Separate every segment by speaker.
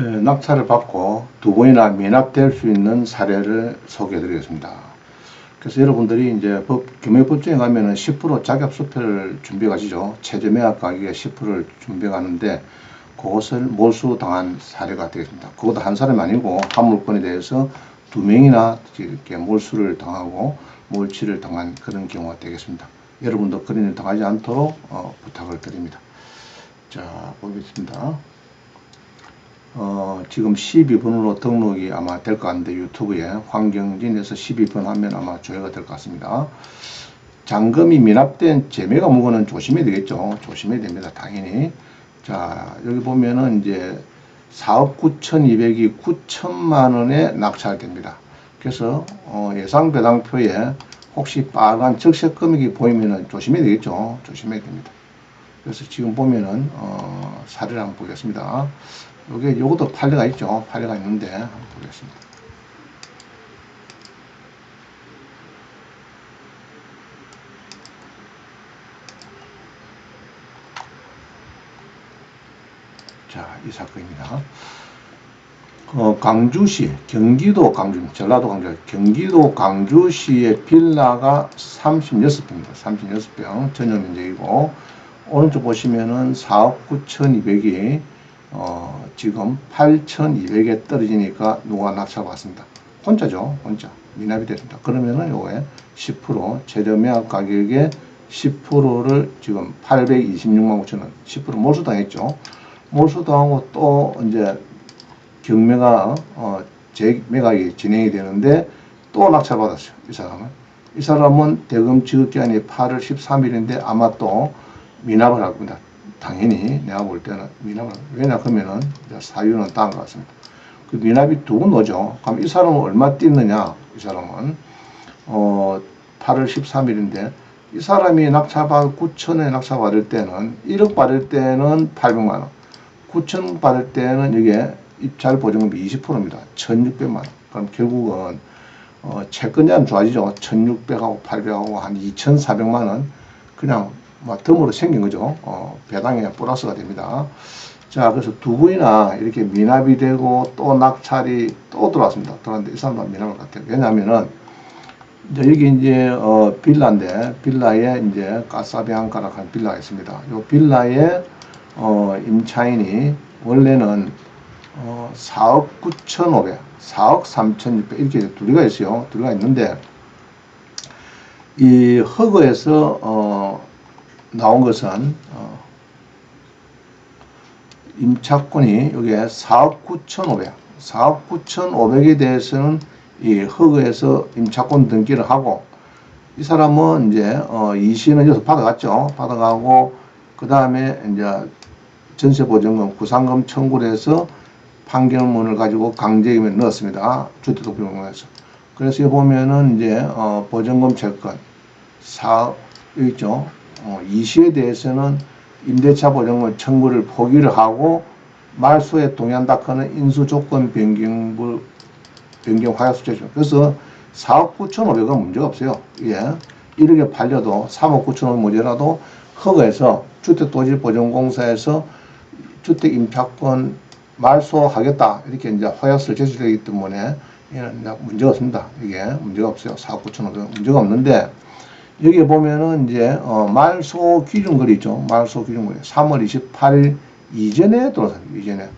Speaker 1: 에, 낙찰을 받고 두 번이나 미납될 수 있는 사례를 소개해 드리겠습니다. 그래서 여러분들이 이제 법, 금융법정에 가면은 10% 자격수표를 준비해 가시죠. 최저매각 가격의 10%를 준비해 가는데 그것을 몰수당한 사례가 되겠습니다. 그것도 한 사람이 아니고 한 물건에 대해서 두 명이나 이렇게 몰수를 당하고 몰치를 당한 그런 경우가 되겠습니다. 여러분도 그런 일 당하지 않도록 어, 부탁을 드립니다. 자, 보겠습니다. 어, 지금 12번으로 등록이 아마 될 것 같은데 유튜브에 황경진에서 12번 하면 아마 조회가 될 것 같습니다. 잔금이 미납된 재매가 무거는 조심해야 되겠죠. 조심해야 됩니다. 당연히. 자, 여기 보면은 이제 4억 9,200이 9천만 원에 낙찰됩니다. 그래서 어, 예상 배당표에 혹시 빨간 적색 금액이 보이면은 조심해야 되겠죠. 조심해야 됩니다. 그래서 지금 보면은 어, 사례를 한번 보겠습니다. 요게 요것도 판례가 있죠. 판례가 있는데 한번 보겠습니다. 자, 이 사건입니다. 어, 강주시, 경기도 강주, 전라도 강주, 경기도 강주시의 빌라가 36평입니다. 36평 전용 면적이고, 오른쪽 보시면은 4억 9,200이, 어, 지금 8,200에 떨어지니까 누가 낙찰받습니다. 혼자죠, 혼자. 미납이 됐습니다. 그러면은 요게 10% 최저 매각 가격의 10%를 지금 826만 5천 원, 10% 몰수당했죠. 몰수당하고 또 이제 경매가 어, 재매각이 진행이 되는데 또 낙찰받았어요. 이 사람은. 이 사람은 대금 지급기한이 8월 13일인데 아마 또 미납을 할 겁니다. 당연히 내가 볼 때는 미납을 왜냐 그러면은 사유는 다음 것 같습니다. 그 미납이 두 번 오죠. 그럼 이 사람은 얼마 뛰느냐? 이 사람은 어 8월 13일인데 이 사람이 낙찰받 9천에 낙찰받을 때는 1억 받을 때는 800만 원, 9천 받을 때는 이게 입찰 보증금이 20%입니다. 1,600만 원. 그럼 결국은 어, 채권자는 좋아지죠. 1,600하고 800하고 한 2,400만 원 그냥 뭐 덤으로 생긴 거죠. 어, 배당에 플러스가 됩니다. 자, 그래서 두 번이나 이렇게 미납이 되고 또 낙찰이 또 들어왔습니다. 들어왔는데 이 사람도 미납을 같아요. 왜냐면은 이제 여기 이제 어 빌라인데 빌라에 이제 까사비앙카라 한 빌라가 있습니다. 요 빌라에 어 임차인이 원래는 어 4억 9,500, 4억 3,600 이렇게 두 개가 있어요. 두 개가 있는데 이 허그에서 어 나온 것은 어 임차권이 여기에 4억 9,500, 4억 9,500에 대해서는 이 허그에서 임차권 등기를 하고 이 사람은 이제 어 이시는 여기서 받아갔죠. 받아가고 그 다음에 이제 전세보증금, 구상금 청구를 해서 판결문을 가지고 강제임에 넣었습니다. 주택도급공에서. 그래서 보면은 이제 어 보증금 채권 사 여기 있죠. 어, 이시에 대해서는 임대차 보증금 청구를 포기를 하고 말소에 동의한다커는 인수 조건 변경부 변경 하약수제죠. 그래서 4억 9천5백원 문제가 없어요. 예. 1억에 팔려도 3억 9천 원 모자라도 허가해서 주택도시보증공사에서 주택 임차권 말소하겠다 이렇게 이제 허약서를 제출되기 때문에 문제가 없습니다. 이게 문제가 없어요. 4억 9천 원 문제가 없는데 여기 보면은 이제 어 말소 기준거리 있죠. 말소 기준거리 3월 28일 이전에 들어왔습니다. 이전에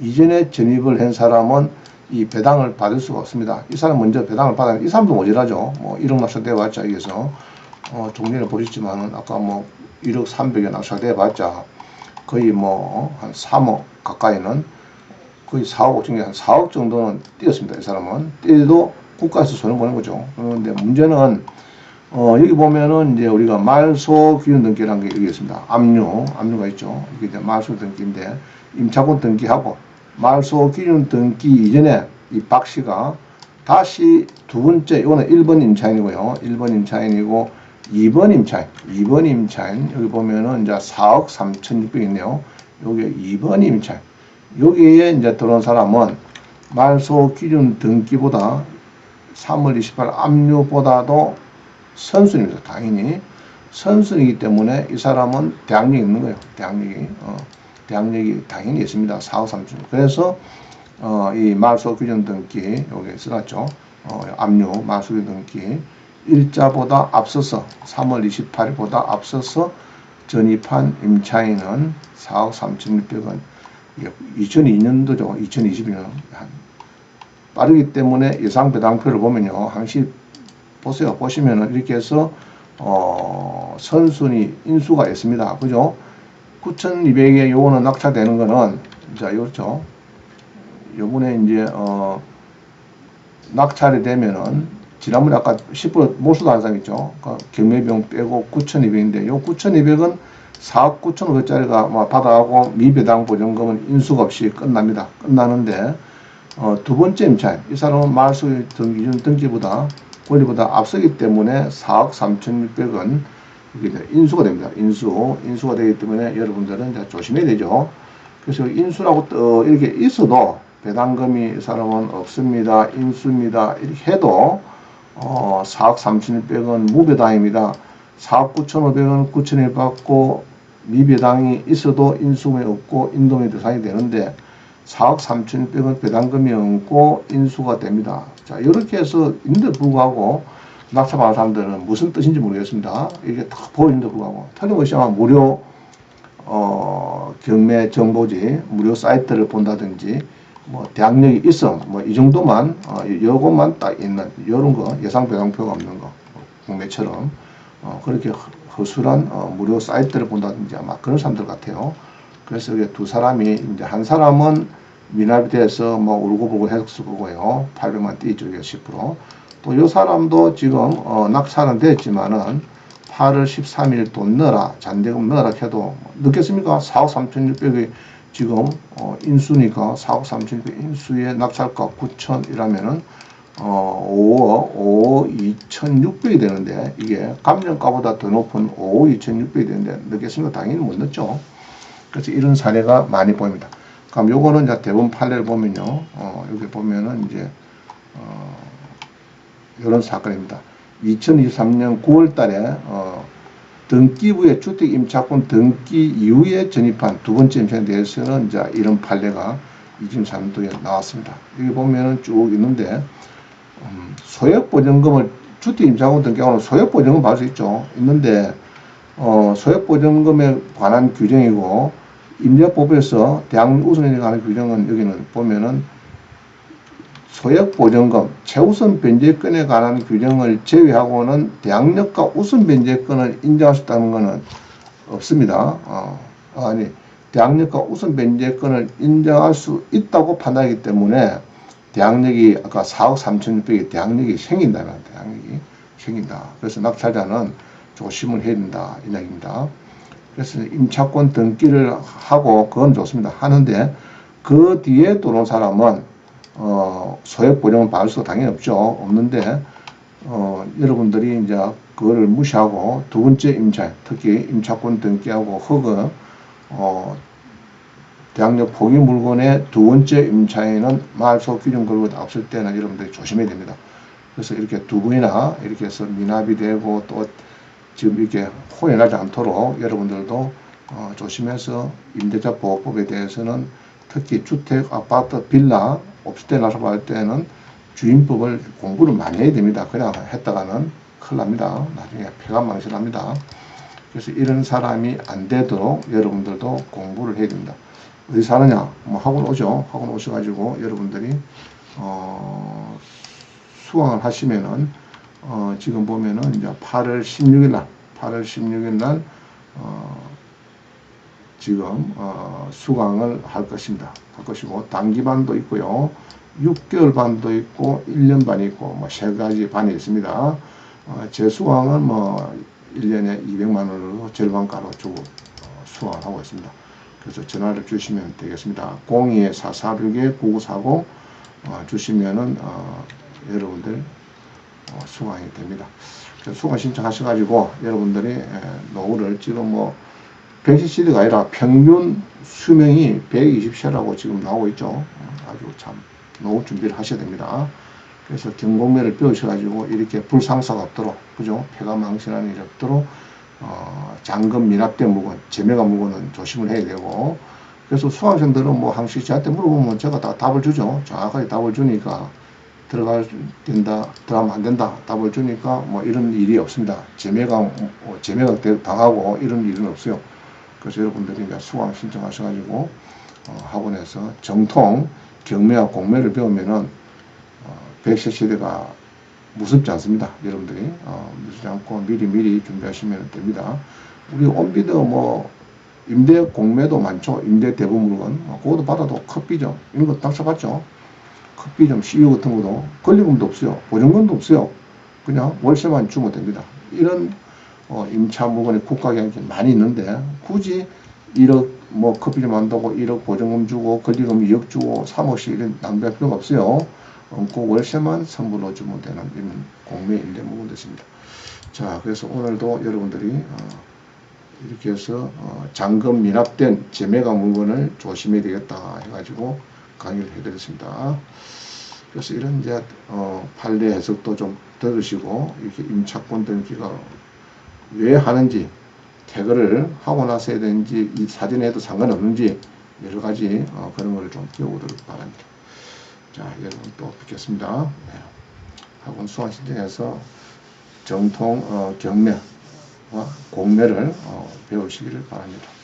Speaker 1: 이전에 전입을 한 사람은 이 배당을 받을 수가 없습니다. 이 사람 먼저 배당을 받아야 이 사람도 모자라죠. 뭐 1억 낙찰돼 봤자 여기서 어 종리를 보셨지만은 아까 뭐 1억 300에 낙찰돼 봤자 거의 뭐 한 3억 가까이는 거의 4억 5천에 한 4억 정도는 뛰었습니다. 이 사람은 뛰어도 국가에서 손을 보는 거죠. 그런데 문제는 어, 여기 보면은 이제 우리가 말소 기준 등기라는 게 여기 있습니다. 압류, 압류가 있죠. 이게 이제 말소 등기인데 임차권 등기하고 말소 기준 등기 이전에 이 박 씨가 다시 두 번째, 이거는 1번 임차인이고요. 1번 임차인이고 2번 임차인, 2번 임차인, 여기 보면은 이제 4억 3,600 있네요. 여기 2번 임차인. 여기에 이제 들어온 사람은 말소 기준 등기보다 3월 28일 압류보다도 선순위입니다. 당연히. 선순위이기 때문에 이 사람은 대학력이 있는 거예요. 대학력이. 어. 대항력이 당연히 있습니다. 4억 3천. 그래서 어, 이 말소 규정 등기 여기 써놨죠. 어, 압류 말소 규정 등기 일자보다 앞서서 3월 28일보다 앞서서 전입한 임차인은 4억 3,600원 2002년도죠. 2022년 빠르기 때문에 예상 배당표를 보면요. 항시 보세요. 보시면은 이렇게 해서 어, 선순위 인수가 있습니다. 그죠? 9,200에 요거는 낙찰되는 거는 자, 요렇죠. 요번에 이제 어 낙찰이 되면은 지난번에 아까 10% 몰수도 한 사람 있죠. 그 경매비용 빼고 9,200인데 요 9,200은 4억 9,500짜리가 뭐 받아가고 미배당 보증금은 인수가 없이 끝납니다. 끝나는데 어, 두 번째 임차인 이 사람은 말소 등기준 등기보다 권리보다 앞서기 때문에 4억 3,600원 이게 이제 인수가 됩니다. 인수 인수가 되기 때문에 여러분들은 조심해야 되죠. 그래서 인수라고 또 이렇게 있어도 배당금이 이 사람은 없습니다. 인수입니다. 이렇게 해도 어, 4억 3,600원 무배당입니다. 4억 9,500원 9,000원 받고 미배당이 있어도 인수금이 없고 인도의 대상이 되는데 4억 3,600원 배당금이 없고 인수가 됩니다. 자, 이렇게 해서 있는데 불구하고 낙찰받은 사람들은 무슨 뜻인지 모르겠습니다. 이게 다 보이는데 불구하고 틀림없이 아마 무료 어, 경매 정보지 무료 사이트를 본다든지 뭐 대학력이 있어 뭐 이 정도만 어, 요것만 딱 있는 요런 거 예상 배당표가 없는 거 국내처럼 어, 그렇게 허- 허술한 어, 무료 사이트를 본다든지 아마 그런 사람들 같아요. 그래서 이게 두 사람이 이제 한 사람은 미납이 돼서 뭐 울고불고 해석수 보고요. 800만 띄죠. 이게 10%. 또 이 사람도 지금 어, 낙찰은 됐지만은 8월 13일 돈 넣어라 잔대금 넣어라 해도 넣겠습니까? 4억 3,600이 지금 어, 인수니까 4억 3,600 인수의 낙찰가 9천이라면은 어, 5억, 5억 2,600이 되는데 이게 감정가보다 더 높은 5억 2,600이 되는데 넣겠습니까? 당연히 못 넣죠. 그래서 이런 사례가 많이 보입니다. 그럼 요거는 이제 대부분 판례를 보면요. 어, 여기 보면은 이제 어, 이런 사건입니다. 2023년 9월 달에 어, 등기부의 주택 임차권 등기 이후에 전입한 두 번째 임차에 대해서는 이제 이런 판례가 23년도에 나왔습니다. 여기 보면은 쭉 있는데 음, 소액보증금을 주택 임차권 등기하고는 소액보증금 받을 수 있죠. 있는데 어, 소액보증금에 관한 규정이고 임대법에서 대학 우선에 관한 규정은 여기는 보면은 소액보증금, 최우선 변제권에 관한 규정을 제외하고는 대항력과 우선 변제권을 인정할 수 있다는 것은 없습니다. 어, 아니, 대항력과 우선 변제권을 인정할 수 있다고 판단하기 때문에 대항력이 아까 4억 3,600이 대항력이 생긴다면 대항력이 생긴다. 그래서 낙찰자는 조심을 해야 된다. 이 이야기입니다. 그래서 임차권 등기를 하고 그건 좋습니다. 하는데 그 뒤에 들어온 사람은 어, 소액 보증을 받을 수가 당연히 없죠. 없는데 어, 여러분들이 이제 그거를 무시하고 두 번째 임차, 특히 임차권 등기하고 허그 어, 대학력 포기 물건의 두 번째 임차인은 말소 기준 걸고 없을 때는 여러분들이 조심해야 됩니다. 그래서 이렇게 두 번이나 이렇게 해서 미납이 되고 또 지금 이렇게 혼연하지 않도록 여러분들도 어, 조심해서 임대차 보호법에 대해서는 특히 주택, 아파트, 빌라, 옵스테 나서 볼 때는 주임법을 공부를 많이 해야 됩니다. 그냥 했다가는 큰일 납니다. 나중에 폐가 망신합니다. 그래서 이런 사람이 안 되도록 여러분들도 공부를 해야 됩니다. 어디 사느냐? 뭐 학원 오죠. 학원 오셔가지고 여러분들이 어, 수강을 하시면은 어, 지금 보면은 이제 8월 16일 날, 8월 16일 날 어, 지금 어, 수강을 할 것입니다. 할 것이고 단기 반도 있고요. 6개월 반도 있고 1년 반이 있고 뭐 세 가지 반이 있습니다. 어, 제 수강은 뭐 1년에 200만 원으로 절반가로 주고 어, 수강을 하고 있습니다. 그래서 전화를 주시면 되겠습니다. 02-4461-9940 어, 주시면은 어, 여러분들 어, 수강이 됩니다. 수강 신청하셔가지고 여러분들이 에, 노후를 지금 뭐 110시대가 아니라 평균 수명이 120세라고 지금 나오고 있죠. 어, 아주 참 노후 준비를 하셔야 됩니다. 그래서 경공매를 배우셔가지고 이렇게 불상사가 없도록, 그죠? 폐가 망신하는 일이 없도록, 어, 잔금 미납된 물건, 재매가 물건은 조심을 해야 되고, 그래서 수강생들은 뭐 항시 저한테 물어보면 제가 다 답을 주죠. 정확하게 답을 주니까 들어갈 된다, 들어가면 안 된다 답을 주니까 뭐 이런 일이 없습니다. 제매가 뭐 되- 당하고 이런 일은 없어요. 그래서 여러분들이 이제 수강 신청하셔가지고 어, 학원에서 정통 경매와 공매를 배우면은 어, 100세 시대가 무섭지 않습니다. 여러분들이 어, 무섭지 않고 미리 미리 준비하시면 됩니다. 우리 온비드 뭐 임대 공매도 많죠. 임대 대부 물건 어, 그것도 받아도 컵비죠. 이런 거딱 써봤죠. 컵비점 CEO 같은 것도 권리금도 없어요. 보증금도 없어요. 그냥 월세만 주면 됩니다. 이런 어, 임차 물건이 국가 경영이 많이 있는데 굳이 1억 뭐 커피점 한다고 1억 보증금 주고 권리금 2억 주고 3억씩 이런 낭비할 필요가 없어요. 어, 그 월세만 선불로 주면 되는 이런 공매 임대 물건 됐습니다. 자, 그래서 오늘도 여러분들이 어, 이렇게 해서 어, 잔금 미납된 재매가 물건을 조심해야 되겠다 해가지고 강의를 해드렸습니다. 그래서 이런 이제 어, 판례 해석도 좀 들으시고 이렇게 임차권 등기가 왜 하는지 태거를 하고 나서 해야 되는지 이 사전에 해도 상관없는지 여러 가지 어, 그런 거를 좀 배워보도록 바랍니다. 자 여러분 또 뵙겠습니다. 네. 학원 수강 신청해서 정통 어, 경매와 공매를 어, 배우시기를 바랍니다.